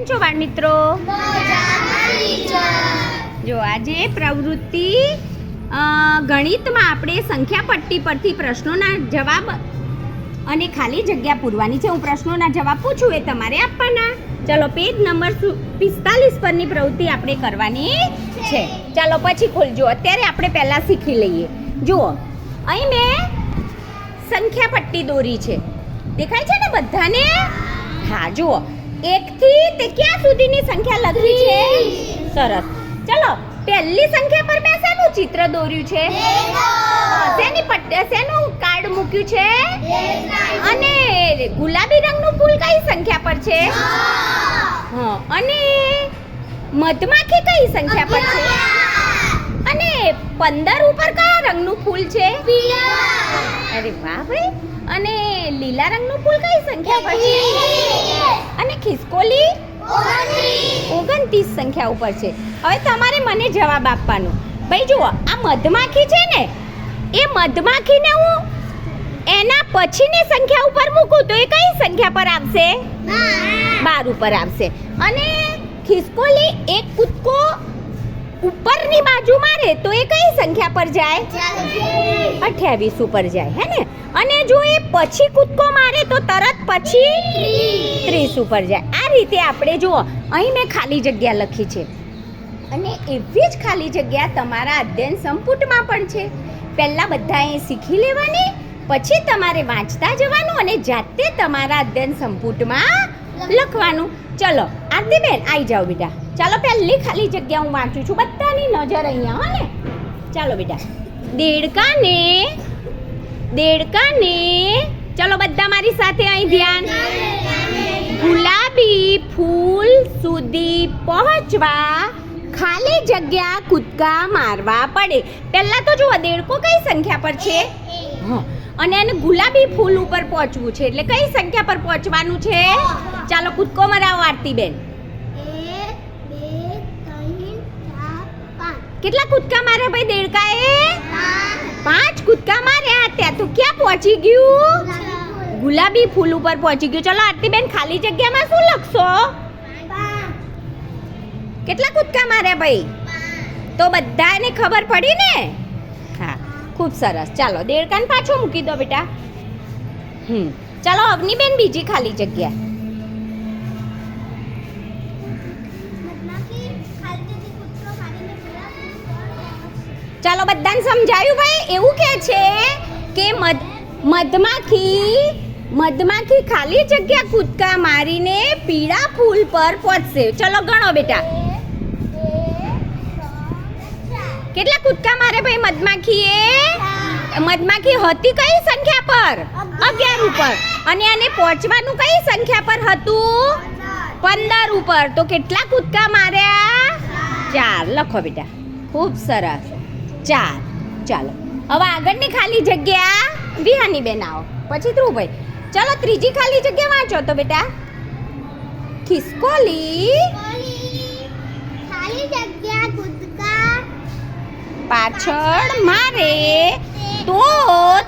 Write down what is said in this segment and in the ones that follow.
કેમ છો બાળ મિત્રો જો આજે પ્રવૃત્તિ ગણિતમાં આપણે સંખ્યા પટ્ટી પરથી પ્રશ્નોના જવાબ અને ખાલી જગ્યા પૂરવાની છે. હું પ્રશ્નોના જવાબ પૂછું એ તમારે આપવાના. ચલો, પેજ નંબર પિસ્તાલીસ પરની પ્રવૃત્તિ આપણે કરવાની છે. ચાલો, પછી ખોલજો અત્યારે આપણે પહેલાં શીખી લઈએ. જુઓ, અહીં મેં સંખ્યા પટ્ટી દોરી છે. દેખાય છે ને બધાને? હા, જુઓ. એકથી તે ક્યાં સુધીની સંખ્યા લખી છે? સરસ. ચલો પહેલી સંખ્યા પર મેં શેનું ચિત્ર દોર્યું છે? શેની પટ્ટી શેનું કાર્ડ મૂક્યું છે? અને ગુલાબી રંગનું ફૂલ કઈ સંખ્યા પર છે? હા. અને મધમાખી કઈ સંખ્યા પર છે? અને પંદર ઉપર કયા રંગનું ફૂલ છે? અરે વાહ ભાઈ. અને લીલા રંગનું ફૂલ કઈ સંખ્યા પર છે? અને ખિસકોલી? ઓગણત્રીસ સંખ્યા ઉપર છે. હવે તમારે મને જવાબ આપવાનો. ભાઈ જુઓ આ મધમાખી છે ને એ મધમાખીને હું એના પછીની સંખ્યા ઉપર મૂકું તો એ કઈ સંખ્યા પર આવશે? બાર. ઉપર આવશે. અને ખિસકોલી એક કૂદકો ઉપરની બાજુ મારે તો એ કઈ સંખ્યા પર જાય? અઠ્યાવીસ. ઉપર જાય હે ને? અને જો એ પછી કૂદકો મારે તો તરત પછી ત્રીસ. ઉપર જાય. આ રીતે આપણે જુઓ અહીં મેં ખાલી જગ્યા લખી છે. અને એવી જ ખાલી જગ્યા તમારા અધ્યયન સંપુટમાં પણ છે. પહેલાં બધાએ શીખી લેવાની પછી તમારે વાંચતા જવાનું અને જાતે તમારા અધ્યયન સંપુટમાં લખવાનું. ચલો આરતીબેન આવી જાઓ બેટા. ચાલો પહેલી ખાલી જગ્યા હું વાંચું છું. બધાની નજર અહીંયા હો ને? ચાલો બેટા. દેડકાને દેડકાને. ચલો બધા મારી સાથે અહીં ધ્યાન. ગુલાબી ફૂલ સુધી પહોંચવા ખાલી જગ્યા કૂદકા મારવા પડે. પહેલાં તો જુઓ દેડકો કઈ સંખ્યા પર છે? હા. અને એને ગુલાબી ફૂલ ઉપર પહોંચવું છે. એટલે કઈ સંખ્યા પર પહોંચવાનું છે? ચાલો કૂદકો મરાવો આરતીબેન. કેટલા કૂદકા માર્યા ભાઈ દેડકાએ? પાંચ કૂદકા માર્યા ત્યાં તો ક્યાં પહોંચી ગયું? ગુલાબી ફૂલ ઉપર પહોંચી ગયું. ચલો આરતીબેન, ખાલી જગ્યામાં શું લખશો? કેટલા કૂદકા માર્યા ભાઈ? તો બધાને ખબર પડી ને? ખૂબ સરસ. ચાલો દેડકાન પાછો મૂકી દો બેટા. હમ ચાલો અવનીબેન બીજી ખાલી જગ્યા ચાલો બધાને સમજાયું ભાઈ? એવું કે છે કે મધ મધમાખી મધમાખી ખાલી જગ્યા કૂદકા મારીને પીળા ફૂલ પર પહોંચશે. ચલો ગણો બેટા. કેટલા કૂદકા મારે ભાઈ મધમાખીએ મધમાખી હતી કઈ સંખ્યા પર? અગિયાર ઉપર. અને એને પહોંચવાનું કઈ સંખ્યા પર હતું? પંદર ઉપર. તો કેટલા કૂદકા માર્યા ચાર. લખો બેટા. ખૂબ સરસ. ચાર. ચાલો. હવે આગળની ખાલી જગ્યા વિહાની બેન આવો. પછી ધ્રુવભાઈ. ચાલો ત્રીજી ખાલી જગ્યા વાંચો તો બેટા. ખિસકોલી. પાછળ મારે તો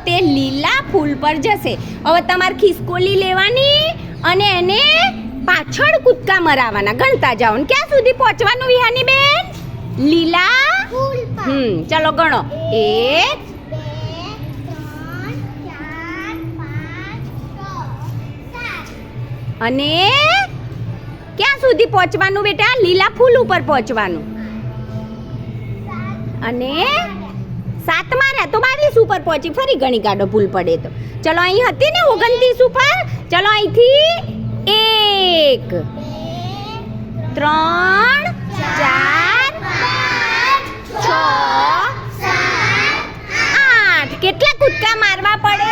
તે લીલા ફૂલ પર જશે. હવે તમારે ખિસકોલી લેવાની અને એને પાછળ કૂદકા મરાવવાના ગણતા જાઓ ને ક્યાં સુધી પહોંચવાનું વિહાની બેન? લીલા હમ ચલો ગણો. એક અને ક્યાં સુધી પહોંચવાનું બેટા? લીલા ફૂલ ઉપર પહોંચવાનું. અને સાત રહ્યા. તો બાવીસ ઉપર પહોંચી ફરી ગણી કાઢો ભૂલ પડે તો. ચલો, અહીં હતી ને ઓગણત્રીસ ઉપર? ચલો, અહીંથી એક, ત્રણ, ચાર, છ, આઠ. કેટલા કૂદકા મારવા પડે?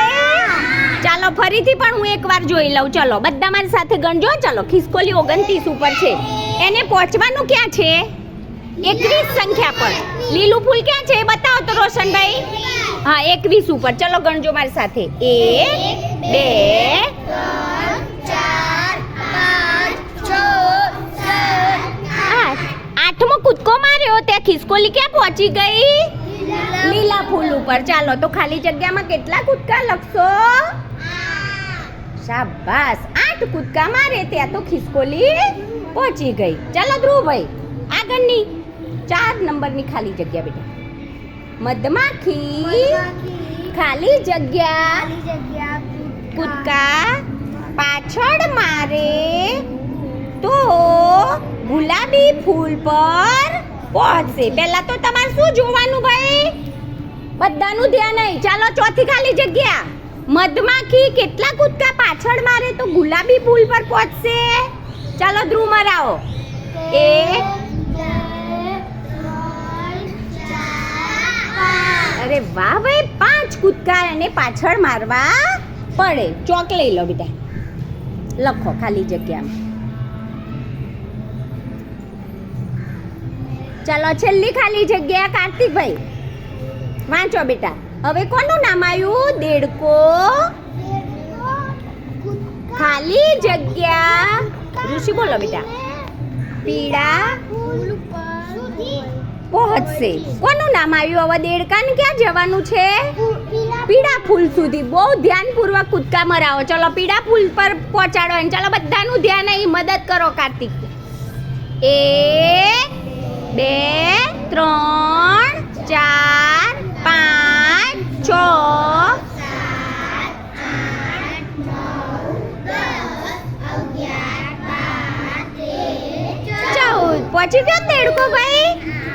ચાલો, ફરીથી પણ હું એકવાર જોઈ લઉં. ચલો, બધા મારી સાથે ગણજો ચલો, ખિસકોલી ઓગણત્રીસ ઉપર છે. એને પહોંચવાનું ક્યાં છે? એકવીસ સંખ્યા પર. લીલું ફૂલ ક્યાં છે બતાવો તો રોશનભાઈ. હા, એકવીસ ઉપર. ચલો ગણજો મારી સાથે. એક, બે આઠ. આઠમો કૂદકો માર્યો ત્યાં ખિસકોલી ક્યાં પહોંચી ગઈ? લીલા ફૂલ ઉપર. ચાલો તો ખાલી જગ્યામાં કેટલા કૂદકા લખશો? શાબાશ. આઠ કૂદકા મારે ત્યાં તો ખિસકોલી પહોંચી ગઈ. ચાલો ધ્રુવભાઈ, આગળની. ચાર નંબરની ખાલી જગ્યા બેટા. મધમાખી ખાલી જગ્યા. કૂદકા પાછળ મારે તો ગુલાબી ફૂલ પર પહોંચશે. પહેલા તો તમારે શું જોવાનું ભાઈ? બધાનું ધ્યાન નહીં ચાલો ચોથી ખાલી જગ્યા. મધમાખી કેટલા કૂદકા પાછળ મારે તો ગુલાબી ફૂલ પર પહોંચશે? ચાલો ધ્રુવ મરાવો એક અરે વાહ ભાઈ, પાંચ કૂદકા એને પાછળ મારવા પડે. ચોક લઈ લો બેટા. લખો ખાલી જગ્યામાં. ચાલો, છેલ્લી ખાલી જગ્યા કાર્તિકભાઈ. વાંચો બેટા. હવે કોનું નામ આવ્યું? દેડકો. ખાલી જગ્યા. ઋષિ બોલો બેટા. પીળા. પહોંચશે કોનું નામ આવ્યું હવે દેડકાને? ક્યાં જવાનું છે? પીડા ફૂલ સુધી. બહુ ધ્યાનપૂર્વક કૂદકા મરાવો. ચલો પીડા ફૂલ પર પહોંચાડો એને ચલો બધાનું ધ્યાન અહીં મદદ કરો કાર્તિક. એક, બે, ત્રણ, ચાર, પાંચ, છ. ચૌદ. પહોંચી ગયો દેડકો ભાઈ?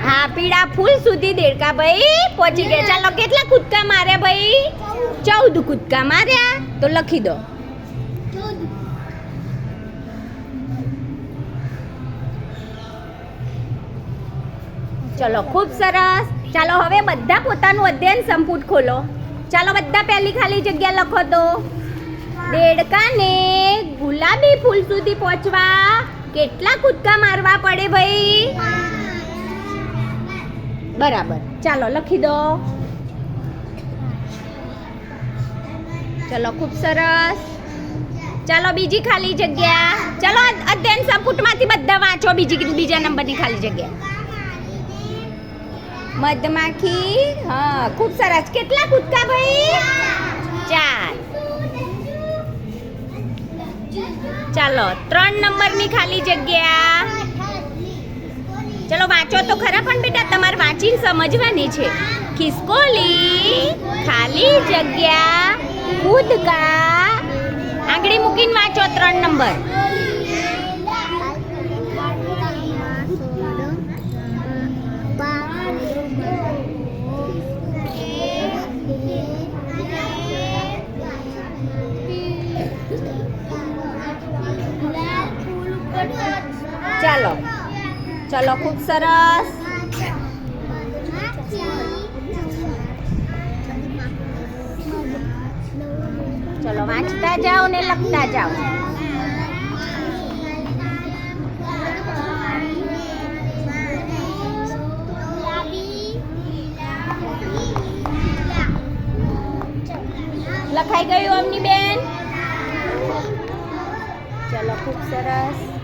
હા, પીળા ફૂલ સુધી દેડકા ભાઈ પહોંચી ગયા. ચાલો, કેટલા કૂદકા માર્યા ભાઈ? ચૌદ કૂદકા માર્યા. તો લખી દો. ચલો, ખૂબ સરસ. ચાલો, હવે બધા પોતાનું અધ્યયન સંપુટ ખોલો. ચાલો, બધા પહેલી ખાલી જગ્યા લખો તો. દેડકાને ગુલાબી ફૂલ સુધી પહોંચવા કેટલા કૂદકા મારવા પડે ભાઈ? બરાબર. ચાલો, લખી દો. ચલો, ખૂબ સરસ. ચાલો, બીજી ખાલી જગ્યા. ચાલો અધ્યયન સંપુટમાંથી બધા વાંચો, બીજી બીજા નંબરની ખાલી જગ્યા. મધમાખી, હા, ખૂબ સરસ. કેટલા કૂદકા ભાઈ? ચાર. ચાલો, ત્રણ નંબરની ખાલી જગ્યા. ચલો વાંચો તો ખરા પણ બેટા, તમારે વાંચીને સમજવાની છે. ખિસકોલી, ખાલી જગ્યા કૂદકા આંગળી મૂકીને વાંચો ત્રણ નંબર. ચાલો. ચલો, ખૂબ સરસ. ચલો, વાંચતા જાઓ ને લખતા જાઓ. લખાઈ ગયું અમની બેન? ચલો, ખૂબ સરસ.